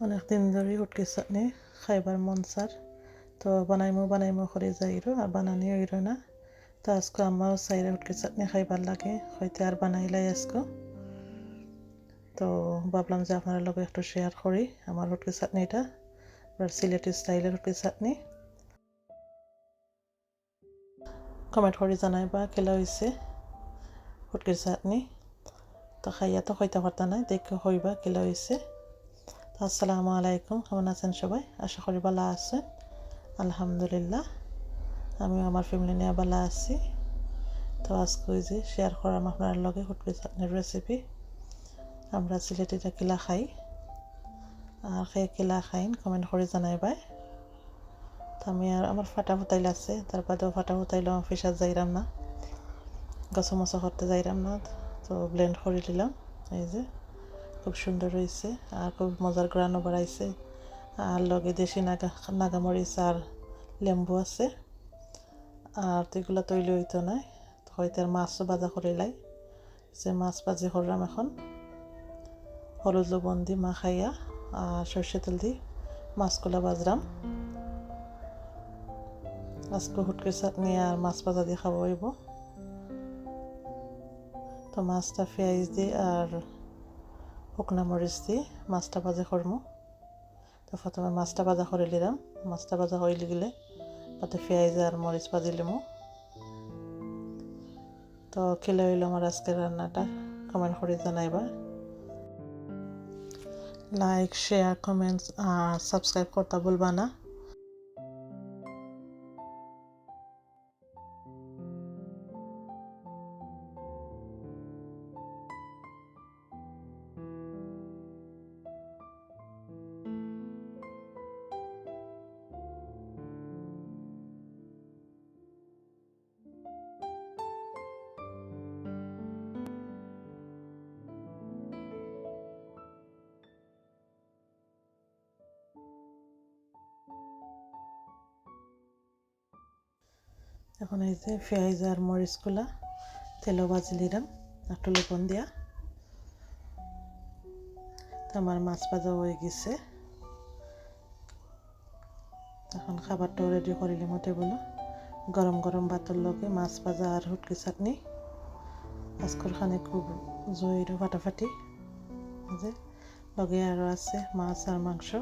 অনেক দিন ধরে উটকি চাটনি খাইবার মন চার তো বানাইমো বানাইমো করে যাইরো আর বানানি হইরো না। তো আজকে আমার চাইরে উটকি চাটনি খাইবার লাগে হয়তো আর বানাইলাই আজকে। তো ভাবলাম যে আপনার লগে একটু শেয়ার করি আমার উটকি চাটনিটা এবার সিলেটি স্টাইলের উটকি চাটনি কমেন্ট করে জানাইবা কেলা হয়েছে উটকির চাটনি তো খাইয়া তো হইতে পারতা নাই দেখে হইবা কেলা হয়েছে তো আসসালামু আলাইকুম, কেমন আছেন সবাই? আশা করি ভালো আছেন। আলহামদুলিল্লাহ, আমিও আমার ফ্যামিলি নিয়ে ভালো আছি। তো আজকে যে শেয়ার করাম আপনার লগে হুটকি চাটনির রেসিপি আমরা সিলেটিটা কিলা খাই। আর খেয়ে কিলা খাইন কমেন্ট করে জানাইবাই তো আমি আর আমার ফাটা ফুটাইল আছে, তার বাদেও ফাটা ফুটাইলেও ফিসার যাইরাম না। গছ মশা করতে যাইরাম না, তো ব্লেন্ড করে দিলাম, এই যে। খুব সুন্দর হয়েছে, আর খুব মজার গ্রানও বাড়াইছে। আর লগে দেশি নাগা, নাগামরিচ আর লেম্বু আছে। আর তো এগুলো তৈরি হইতো তো হয়তো আর মাছও বাজা করে লাই। যে মাছ বাজি করলাম এখন। হলুদ লবণ দি মাখাইয়া আর সর্ষে তেল দি মাছগুলা বাজরাম আজকে হুটকির চাটনি আর মাছ ভাজা দিয়ে খাব তো মাছটা পেঁয়াজ দিয়ে আর শুকনা মরিচ দি মাছটা ভাজা করমু তো প্রথমে মাছটা ভাজা করে নিলাম মাছটা ভাজা হয়ে গেলে তাতে পেঁয়াজ আর মরিচ ভাজি লিমু তো খেলে হইল আমার আজকের রান্নাটা কমেন্ট করে জানাইবা লাইক শেয়ার কমেন্টস আর সাবস্ক্রাইব করতে ভুলবা না এখন এই যে পেঁয়াজ আর মরিচগুলা তেলও ভাজি দিলাম, একটু লবণ দিয়া। তো আমার মাছ ভাজা হয়ে গেছে। এখন খাবারটাও রেডি করিলে মতে বলো গরম গরম ভাতের লগে মাছ ভাজা আর হুটকি চাটনি। আজকের খানে খুব জয়েরও ফাটাফাটি। যে লগে আরও আছে মাছ আর মাংস।